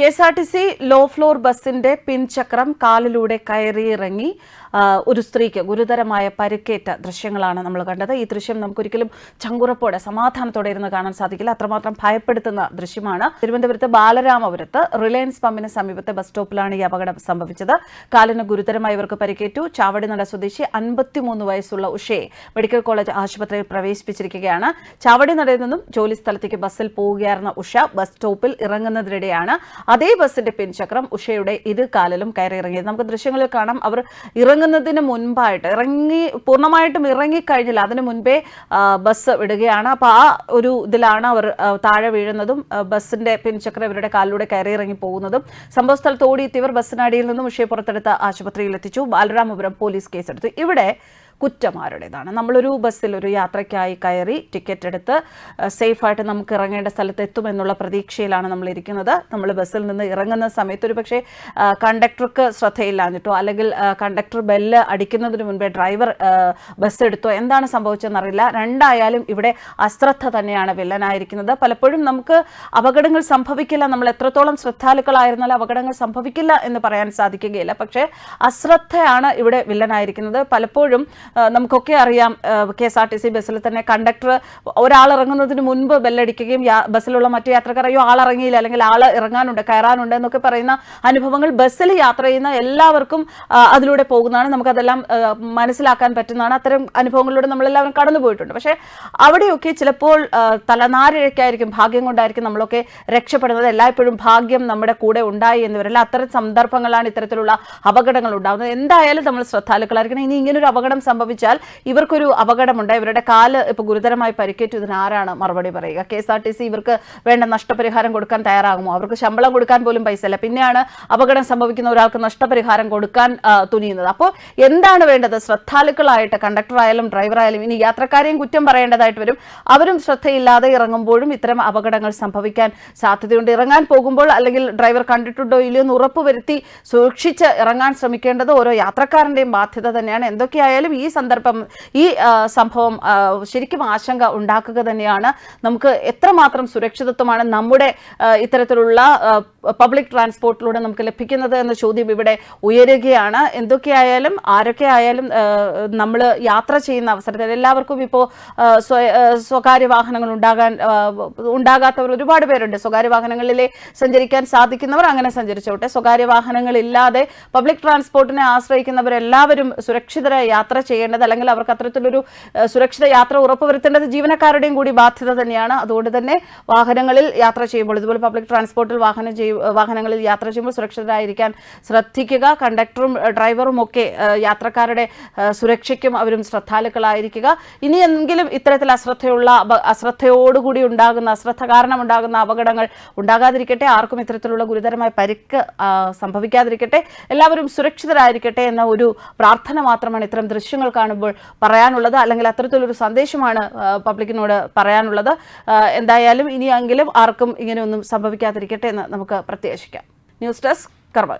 K S R T C low floor ബസിന്റെ പിൻചക്രം കാലിലൂടെ കയറിയിറങ്ങി. ഒരു സ്ത്രീക്ക് ഗുരുതരമായ പരിക്കേറ്റ ദൃശ്യങ്ങളാണ് നമ്മൾ കണ്ടത്. ഈ ദൃശ്യം നമുക്കൊരിക്കലും ചങ്കുറപ്പോടെ സമാധാനത്തോടെ ഇരുന്ന് കാണാൻ സാധിക്കില്ല. അത്രമാത്രം ഭയപ്പെടുത്തുന്ന ദൃശ്യമാണ്. തിരുവനന്തപുരത്ത് ബാലരാമപുരത്ത് റിലയൻസ് പമ്പിന് സമീപത്തെ ബസ് സ്റ്റോപ്പിലാണ് ഈ അപകടം സംഭവിച്ചത്. കാലിന് ഗുരുതരമായി ഇവർക്ക് പരിക്കേറ്റു. ചാവടിനട സ്വദേശി അൻപത്തിമൂന്ന് വയസ്സുള്ള ഉഷയെ മെഡിക്കൽ കോളേജ് ആശുപത്രിയിൽ പ്രവേശിപ്പിച്ചിരിക്കുകയാണ്. ചാവടിനടയിൽ നിന്നും ജോലി സ്ഥലത്തേക്ക് ബസ്സിൽ പോവുകയായിരുന്ന ഉഷ ബസ് സ്റ്റോപ്പിൽ ഇറങ്ങുന്നതിനിടെയാണ് അതേ ബസിന്റെ പിൻചക്രം ഉഷയുടെ ഇരു കാലിലും കയറി ഇറങ്ങിയത് നമുക്ക് ദൃശ്യങ്ങളിൽ കാണാം. അവർ ഇറങ്ങുന്നതിന് മുൻപായിട്ട് ഇറങ്ങി പൂർണമായിട്ടും ഇറങ്ങിക്കഴിഞ്ഞില്ല അതിന് മുൻപേ ബസ് വിടുകയാണ്. അപ്പോൾ ആ ഒരു ഇതിലാണ് അവർ താഴെ വീഴുന്നതും ബസ്സിന്റെ പിൻചക്രം ഇവരുടെ കാലിലൂടെ കയറി ഇറങ്ങി പോകുന്നതും. സംഭവ സ്ഥലത്ത് ഓടിയെത്തിയവർ ബസ്സിനടിയിൽ നിന്നും ഉഷയെ പുറത്തെടുത്ത് ആശുപത്രിയിൽ എത്തിച്ചു ബാലരാമപുരം പോലീസ് കേസെടുത്തു. ഇവിടെ കുറ്റം ആരുടേതാണ് നമ്മളൊരു ബസ്സിൽ ഒരു യാത്രയ്ക്കായി കയറി ടിക്കറ്റ് എടുത്ത് സേഫായിട്ട് നമുക്ക് ഇറങ്ങേണ്ട സ്ഥലത്ത് എത്തുമെന്നുള്ള പ്രതീക്ഷയിലാണ് നമ്മൾ ഇരിക്കുന്നത് നമ്മൾ ബസ്സിൽ നിന്ന് ഇറങ്ങുന്ന സമയത്ത് ഒരു പക്ഷേ കണ്ടക്ടർക്ക് ശ്രദ്ധയില്ലാഞ്ഞിട്ടോ അല്ലെങ്കിൽ കണ്ടക്ടർ ബെല്ല് അടിക്കുന്നതിന് മുൻപേ ഡ്രൈവർ ബസ് എടുത്തോ എന്താണ് സംഭവിച്ചതെന്നറിയില്ല രണ്ടായാലും ഇവിടെ അശ്രദ്ധ തന്നെയാണ് വില്ലനായിരിക്കുന്നത്. പലപ്പോഴും നമുക്ക് അപകടങ്ങൾ സംഭവിക്കില്ല. നമ്മൾ എത്രത്തോളം ശ്രദ്ധാലുക്കളായിരുന്നാലും അപകടങ്ങൾ സംഭവിക്കില്ല എന്ന് പറയാൻ സാധിക്കുകയില്ല. പക്ഷേ അശ്രദ്ധയാണ് ഇവിടെ വില്ലനായിരിക്കുന്നത്. പലപ്പോഴും നമുക്കൊക്കെ അറിയാം K S R T C ബസ്സിൽ തന്നെ കണ്ടക്ടർ ഒരാൾ ഇറങ്ങുന്നതിന് മുൻപ് ബെല്ലടിക്കുകയും ബസ്സിലുള്ള മറ്റു യാത്രക്കാർ അയ്യോ ആൾ ഇറങ്ങിയില്ല അല്ലെങ്കിൽ ആൾ ഇറങ്ങാനുണ്ട് കയറാനുണ്ട് എന്നൊക്കെ പറയുന്ന അനുഭവങ്ങൾ ബസ്സിൽ യാത്ര ചെയ്യുന്ന എല്ലാവർക്കും അതിലൂടെ പോകുന്നതാണ്. നമുക്കതെല്ലാം മനസ്സിലാക്കാൻ പറ്റുന്നതാണ്. അത്തരം അനുഭവങ്ങളിലൂടെ നമ്മളെല്ലാവരും കടന്നു പോയിട്ടുണ്ട്. പക്ഷേ അവിടെയൊക്കെ ചിലപ്പോൾ തലനാരിഴയ്ക്കായിരിക്കും ഭാഗ്യം കൊണ്ടായിരിക്കും നമ്മളൊക്കെ രക്ഷപ്പെടുന്നത്. എല്ലായ്പ്പോഴും ഭാഗ്യം നമ്മുടെ കൂടെ ഉണ്ടായി എന്ന് വരില്ല. അത്തരം സന്ദർഭങ്ങളാണ് ഇത്തരത്തിലുള്ള അപകടങ്ങൾ ഉണ്ടാകുന്നത്. എന്തായാലും നമ്മൾ ശ്രദ്ധാലുക്കളായിരിക്കണം. ഇനി ഇങ്ങനൊരു അപകടം സംഭവിച്ചാൽ ഇവർക്കൊരു അപകടമുണ്ട്. ഇവരുടെ കാൽ ഇപ്പൊ ഗുരുതരമായി പരിക്കേറ്റു. ഇതിന് ആരാണ് മറുപടി പറയുക? K S R T C ഇവർക്ക് വേണ്ട നഷ്ടപരിഹാരം കൊടുക്കാൻ തയ്യാറാകുമോ? അവർക്ക് ശമ്പളം കൊടുക്കാൻ പോലും പൈസ ഇല്ല. പിന്നെയാണ് അപകടം സംഭവിക്കുന്ന ഒരാൾക്ക് നഷ്ടപരിഹാരം കൊടുക്കാൻ തുനിയുന്നത്. അപ്പോൾ എന്താണ് വേണ്ടത്? ശ്രദ്ധാലുക്കളായിട്ട് ഡ്രൈവർ ആയാലും ഇനി യാത്രക്കാരെയും കുറ്റം പറയേണ്ടതായിട്ട് വരും. അവരും ശ്രദ്ധയില്ലാതെ ഇറങ്ങുമ്പോഴും ഇത്തരം അപകടങ്ങൾ സംഭവിക്കാൻ സാധ്യതയുണ്ട്. ഇറങ്ങാൻ പോകുമ്പോൾ അല്ലെങ്കിൽ ഡ്രൈവർ കണ്ടിട്ടുണ്ടോ ഇല്ലയോ എന്ന് ഉറപ്പുവരുത്തി സൂക്ഷിച്ച് ഇറങ്ങാൻ ശ്രമിക്കേണ്ടത് ഓരോ യാത്രക്കാരന്റെയും ബാധ്യത തന്നെയാണ്. എന്തൊക്കെയായാലും സന്ദർഭം ഈ സംഭവം ശരിക്കും ആശങ്ക ഉണ്ടാക്കുക തന്നെയാണ് നമുക്ക് എത്രമാത്രം സുരക്ഷിതത്വമാണ് നമ്മുടെ ഇത്തരത്തിലുള്ള പബ്ലിക് ട്രാൻസ്പോർട്ടിലൂടെ നമുക്ക് ലഭിക്കുന്നത് എന്ന ചോദ്യം ഇവിടെ ഉയരുകയാണ്. എന്തൊക്കെയായാലും ആരൊക്കെ ആയാലും നമ്മൾ യാത്ര ചെയ്യുന്ന അവസരത്തിൽ എല്ലാവർക്കും ഇപ്പോൾ സ്വകാര്യ വാഹനങ്ങൾ ഉണ്ടാകാൻ ഉണ്ടാകാത്തവർ ഒരുപാട് പേരുണ്ട്. സ്വകാര്യ വാഹനങ്ങളിലെ സഞ്ചരിക്കാൻ സാധിക്കുന്നവർ അങ്ങനെ സഞ്ചരിച്ചോട്ടെ. സ്വകാര്യ വാഹനങ്ങളില്ലാതെ പബ്ലിക് ട്രാൻസ്പോർട്ടിനെ ആശ്രയിക്കുന്നവരെല്ലാവരും സുരക്ഷിതരായി യാത്ര ചെയ്യേണ്ടത് അല്ലെങ്കിൽ അവർക്ക് അത്തരത്തിലൊരു സുരക്ഷിത യാത്ര ഉറപ്പുവരുത്തേണ്ടത് ജീവനക്കാരുടെയും കൂടി ബാധ്യത തന്നെയാണ്. അതുകൊണ്ട് തന്നെ വാഹനങ്ങളിൽ യാത്ര ചെയ്യുമ്പോൾ ഇതുപോലെ പബ്ലിക് ട്രാൻസ്പോർട്ടിൽ വാഹനം വാഹനങ്ങളിൽ യാത്ര ചെയ്യുമ്പോൾ സുരക്ഷിതരായിരിക്കാൻ ശ്രദ്ധിക്കുക. കണ്ടക്ടറും ഡ്രൈവറും ഒക്കെ യാത്രക്കാരുടെ സുരക്ഷയ്ക്കും അവരും ശ്രദ്ധാലുക്കളായിരിക്കുക. ഇനിയെങ്കിലും ഇത്തരത്തിൽ അശ്രദ്ധയുള്ള അശ്രദ്ധയോടുകൂടി ഉണ്ടാകുന്ന അശ്രദ്ധ കാരണം ഉണ്ടാകുന്ന അപകടങ്ങൾ ഉണ്ടാകാതിരിക്കട്ടെ. ആർക്കും ഇത്തരത്തിലുള്ള ഗുരുതരമായ പരിക്ക് സംഭവിക്കാതിരിക്കട്ടെ. എല്ലാവരും സുരക്ഷിതരായിരിക്കട്ടെ എന്ന ഒരു പ്രാർത്ഥന മാത്രമാണ് ഇത്തരം ദൃശ്യങ്ങൾ കാണുമ്പോൾ പറയാനുള്ളത് അല്ലെങ്കിൽ അത്തരത്തിലൊരു സന്ദേശമാണ് പബ്ലിക്കിനോട് പറയാനുള്ളത്. എന്തായാലും ഇനിയെങ്കിലും ആർക്കും ഇങ്ങനെയൊന്നും സംഭവിക്കാതിരിക്കട്ടെ എന്ന് നമുക്ക് പ്രത്യാശിക്കാം. ന്യൂസ് ഡെസ്ക് കർമ്മ